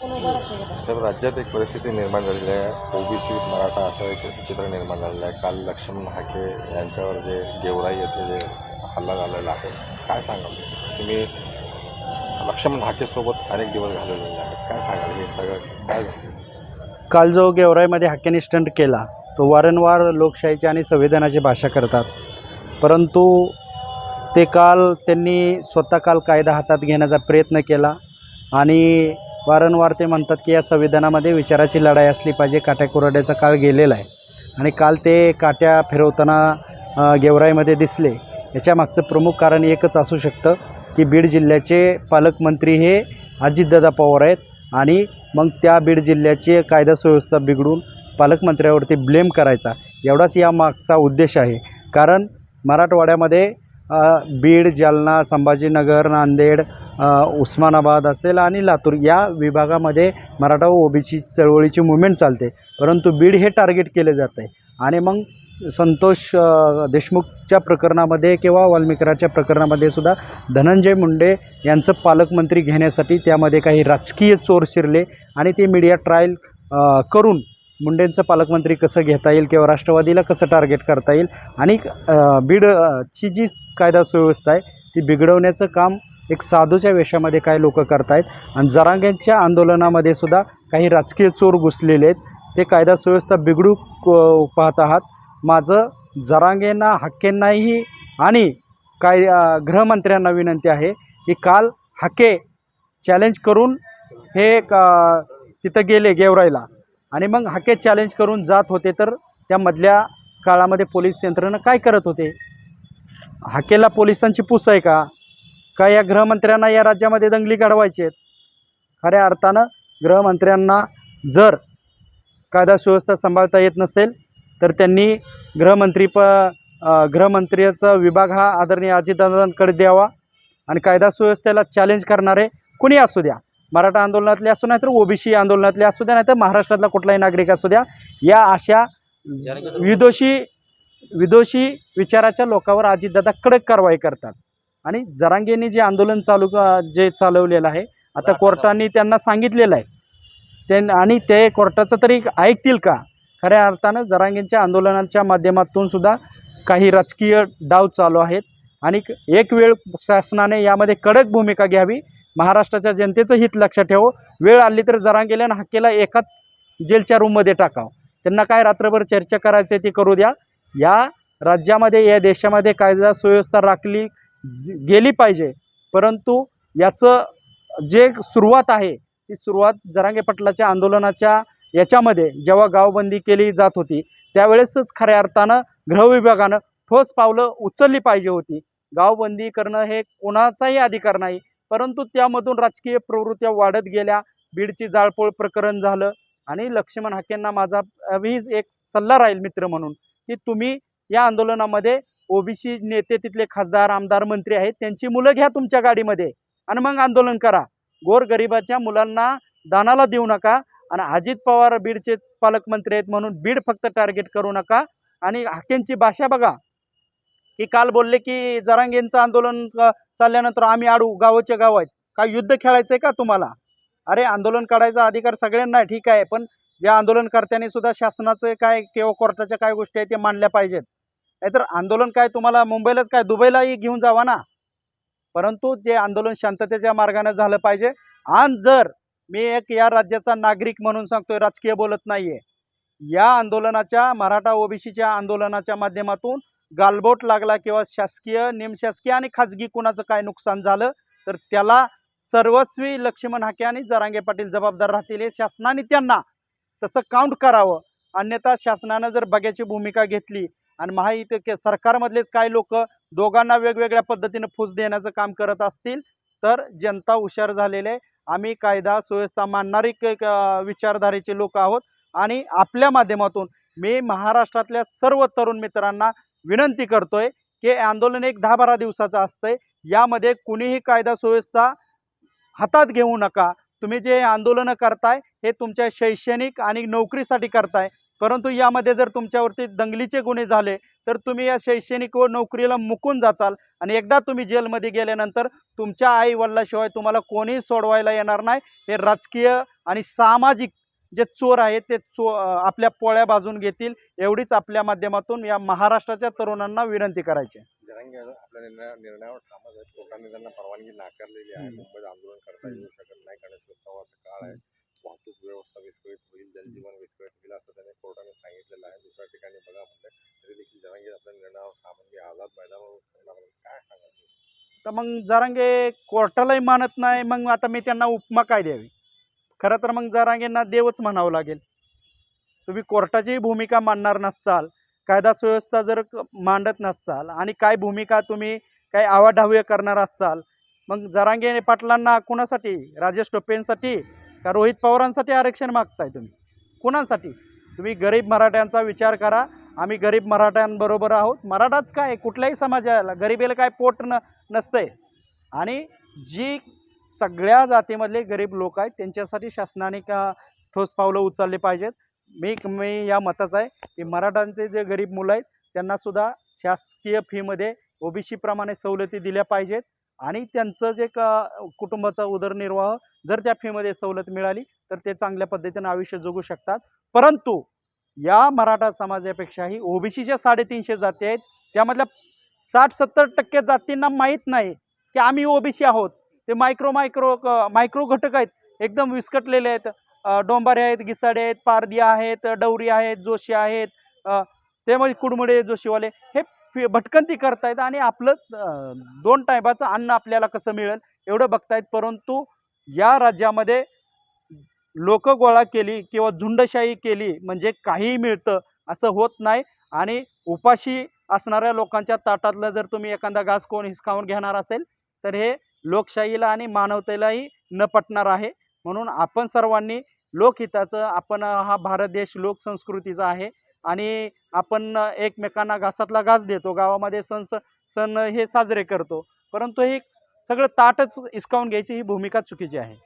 साहेब राज्यात एक परिस्थिती निर्माण झालेली आहे. ओबीसी मराठा असं एक चित्र निर्माण झालेलं आहे. काल लक्ष्मण हाके यांच्यावर जे गेवराई येथे जे हल्ला झालेला आहे काय सांगाल? तुम्ही लक्ष्मण हाकेसोबत अनेक दिवस घालवलेले आहेत. काय सांगाल? हे सगळं काय झालं? काल जो गेवराईमध्ये हाक्याने स्टंट केला तो वारंवार लोकशाहीची आणि संविधानाची भाषा करतात. परंतु ते काल त्यांनी स्वतः काल कायदा हातात घेण्याचा प्रयत्न केला आणि वारंवार ते म्हणतात की या संविधानामध्ये विचाराची लढाई असली पाहिजे काट्याकुराड्याचा काळ गेलेला आहे. आणि काल ते काट्या फिरवताना गेवराईमध्ये दिसले. याच्या मागचं प्रमुख कारण एकच असू शकतं की बीड जिल्ह्याचे पालकमंत्री हे अजितदादा पवार आहेत आणि मग त्या बीड जिल्ह्याची कायदा सुव्यवस्था बिघडून पालकमंत्र्यावरती ब्लेम करायचा एवढाच या मागचा उद्देश आहे. कारण मराठवाड्यामध्ये बीड जालना संभाजीनगर नांदेड उस्मानाबाद असेल आणि लातूर या विभागामध्ये मराठा ओबीसी चळवळीची मुवमेंट चालते. परंतु बीड हे टार्गेट केले जात आहे. आणि मग संतोष देशमुखच्या प्रकरणामध्ये किंवा वाल्मिकराच्या प्रकरणामध्ये सुद्धा धनंजय मुंडे यांचं पालकमंत्री घेण्यासाठी त्यामध्ये काही राजकीय चोर शिरले आणि ते मीडिया ट्रायल करून मुंडेंचं पालकमंत्री कसं घेता येईल किंवा राष्ट्रवादीला कसं टार्गेट करता येईल? आणि अ, बीड ची जी कायदा सुव्यवस्था आहे ती बिघडवण्याचं काम एक साधूच्या वेशामध्ये काही लोक करतायत? आणि जरांग्यांच्या आंदोलनामध्ये सुद्धा काही राजकीय चोर घुसलेले आहेत. ते कायदा सुव्यवस्था बिघडू पाहत आहात. माझं जरांगेंना हक्केंनाही आणि काय गृहमंत्र्यांना विनंती आहे की काल हाके चॅलेंज करून हे एक, तिथं गेले गेवराईला. आणि मग हाके चॅलेंज करून जात होते तर त्यामधल्या काळामध्ये पोलीस यंत्रणा काय करत होते? हाकेला पोलिसांची पूस आहे का? का या गृहमंत्र्यांना या राज्यामध्ये दंगली काढवायची आहेत? खऱ्या अर्थानं गृहमंत्र्यांना जर कायदा सुव्यवस्था सांभाळता येत नसेल तर त्यांनी गृहमंत्री प गृहमंत्र्याचा विभाग हा आदरणीय अजितदादांकडे द्यावा आणि कायदा सुव्यवस्थेला चॅलेंज करणारे कुणी असू द्या. मराठा आंदोलनातले असू नाही तर ओबीसी आंदोलनातले असू द्या नाही तर महाराष्ट्रातला कुठलाही नागरिक असू द्या या अशा विदोषी विदोषी विचाराच्या लोकांवर अजितदादा कडक कारवाई करतात. आणि जरांगेंनी जे आंदोलन चालू जे चालवलेलं आहे आता कोर्टाने त्यांना सांगितलेलं आहे. त्यां आणि ते कोर्टाचं तरी ऐकतील का? खऱ्या अर्थानं जरांगेंच्या आंदोलनाच्या माध्यमातून सुद्धा काही राजकीय डाव चालू आहेत. आणि एक वेळ शासनाने यामध्ये कडक भूमिका घ्यावी महाराष्ट्राच्या जनतेचं हित लक्षात ठेव. वेळ आली तर जरांगेला आणि हक्केला एकाच जेलच्या रूममध्ये टाकावं. त्यांना काय रात्रभर चर्चा करायची आहे ती करू द्या. या राज्यामध्ये या देशामध्ये कायदा सुव्यवस्था राखली गेली पाहिजे. परंतु याचं जे सुरुवात आहे ती सुरुवात जरांगे पटलाच्या आंदोलनाच्या याच्यामध्ये जेव्हा गावबंदी केली जात होती त्यावेळेसच खऱ्या अर्थानं गृहविभागानं ठोस पावलं उचलली पाहिजे होती. गावबंदी करणं हे कोणाचाही अधिकार नाही. परंतु त्यामधून राजकीय प्रवृत्त्या वाढत गेल्या. बीडची जाळपोळ प्रकरण झालं आणि लक्ष्मण हाकेंना माझा ही एक सल्ला राहील मित्र म्हणून की तुम्ही या आंदोलनामध्ये ओबीसी नेते तिथले खासदार आमदार मंत्री आहेत त्यांची मुलं घ्या तुमच्या गाडीमध्ये आणि मग आंदोलन करा. गोरगरिबाच्या मुलांना दानाला देऊ नका आणि अजित पवार बीडचे पालकमंत्री आहेत म्हणून बीड फक्त टार्गेट करू नका आणि हाकेंची भाषा बघा. की काल बोलले की जरांगेंचं आंदोलन चालल्यानंतर आम्ही आडू गावाच्या गाव आहेत. काय युद्ध खेळायचं आहे का तुम्हाला? अरे आंदोलन काढायचा अधिकार सगळ्यांना ठीक आहे पण ज्या आंदोलनकर्त्यांनी सुद्धा शासनाचं काय किंवा कोर्टाच्या काय गोष्टी आहेत ते मांडल्या पाहिजेत. नाहीतर आंदोलन काय तुम्हाला मुंबईलाच काय दुबईलाही घेऊन जावा ना? परंतु जे आंदोलन शांततेच्या मार्गाने झालं पाहिजे. आणि जर मी एक या राज्याचा नागरिक म्हणून सांगतोय राजकीय बोलत नाहीये. या आंदोलनाच्या मराठा ओबीसीच्या आंदोलनाच्या माध्यमातून गालबोट लागला किंवा शासकीय निमशासकीय आणि खाजगी कुणाचं काय नुकसान झालं तर त्याला सर्वस्वी लक्ष्मण हाके आणि जरांगे पाटील जबाबदार राहतील हे शासनाने त्यांना तसं काउंट करावं. अन्यथा शासनानं जर बघ्याची भूमिका घेतली आणि महायुती के- सरकारमधलेच काही लोक दोघांना वेगवेगळ्या पद्धतीनं फूस देण्याचं काम करत असतील तर जनता हुशार झालेले आम्ही कायदा सुव्यवस्था मानणारी विचारधारेचे लोक आहोत आणि आपल्या माध्यमातून मी महाराष्ट्रातल्या सर्व तरुण मित्रांना विनंती करतोय की आंदोलन एक दहा बारा दिवसाचं असतंय. यामध्ये कुणीही कायदा सुव्यवस्था हातात घेऊ नका. तुम्ही जे आंदोलनं करताय हे तुमच्या शैक्षणिक आणि नोकरीसाठी करताय. परंतु यामध्ये जर तुमच्यावरती दंगलीचे गुन्हे झाले तर तुम्ही या शैक्षणिक व नोकरीला मुकून जाचाल. आणि एकदा तुम्ही जेलमध्ये गेल्यानंतर तुमच्या आई वडिलाशिवाय तुम्हाला कोणीही सोडवायला येणार नाही. हे राजकीय आणि सामाजिक जे चोर आहेत ते चो आपल्या पोळ्या बाजून घेतील एवढीच आपल्या माध्यमातून या महाराष्ट्राच्या तरुणांना विनंती करायची आपल्या निर्णया निर्णयावर ठामच आहेत. कोर्टाने त्यांना परवानगी नाकारलेली आहे. मुंबईत आंदोलन करता येऊ शकत नाही. गणेशोत्सवाचा काळ आहे. वाहतूक व्यवस्था विस्कळीत होईल. जनजीवन विस्कळीत होईल असं त्यांनी कोर्टाने सांगितलेलं आहे. दुसऱ्या ठिकाणी बघा म्हणलं तरी देखील जरांगे आपल्या निर्णयावर ठाम की आझाद आहे. काय तुम्ही? तर मग जरांगे कोर्टालाही मानत नाही. मग आता मी त्यांना उपमा काय द्यावी? खरं तर मग जरांगेंना देवच म्हणावं लागेल. तुम्ही कोर्टाचीही भूमिका मांडणार नसाल कायदा सुव्यवस्था जर क- मांडत नसाल आणि काय भूमिका तुम्ही काय आवाढाव्य करणार असाल मग जरांगे पाटलांना कुणासाठी राजेश टोपेंसाठी का रोहित पवारांसाठी आरक्षण मागताय तुम्ही? कुणासाठी? तुम्ही गरीब मराठ्यांचा विचार करा. आम्ही गरीब मराठ्यांबरोबर आहोत. मराठाच काय? कुठल्याही समाजाला गरिबीला काय पोट न नसतंय. आणि जी सगळ्या जातीमधले गरीब लोक आहेत. त्यांच्यासाठी शासनाने का ठोस पावलं उचलले पाहिजेत? मी मी या मताचा आहे की मराठांचे जे गरीब मुलं आहेत त्यांनासुद्धा शासकीय फीमध्ये ओबीसीप्रमाणे सवलती दिल्या पाहिजेत. आणि त्यांचं जे का कुटुंबाचा उदरनिर्वाह जर त्या फीमध्ये सवलत मिळाली तर ते चांगल्या पद्धतीनं आयुष्य जगू शकतात. परंतु या मराठा समाजापेक्षाही ओबीसीच्या साडेतीनशे जाती आहेत. त्यामधल्या साठ सत्तर टक्के जातींना माहीत नाही की आम्ही ओबीसी आहोत. ते मायक्रो मायक्रो मायक्रो घटक आहेत. एकदम विस्कटलेले आहेत. डोंबारे आहेत गिसाडे आहेत पारदिया आहेत डवरी आहेत जोशी आहेत. ते म्हणजे कुडमुडे जोशीवाले हे भटकंती करतायत आणि आपलं दोन टायमाचं अन्न आपल्याला कसं मिळेल एवढं बघतायत. परंतु या राज्यामध्ये लोक गोळा केली किंवा झुंडशाही केली म्हणजे काहीही मिळतं असं होत नाही. आणि उपाशी असणाऱ्या लोकांच्या ताटातलं जर तुम्ही एखादा घास कोण हिसकावून घेणार असेल तर हे लोकशाहीला आणि मानवतेलाही न पटणार आहे. म्हणून आपण सर्वांनी लोकहिताचं आपण हा भारत देश लोकसंस्कृतीचा आहे आणि आपण एकमेकांना घासातला घास देतो गावामध्ये सण स- सण हे साजरे करतो. परंतु हे सगळं ताटच हिसकावून घ्यायची ही भूमिका चुकीची आहे.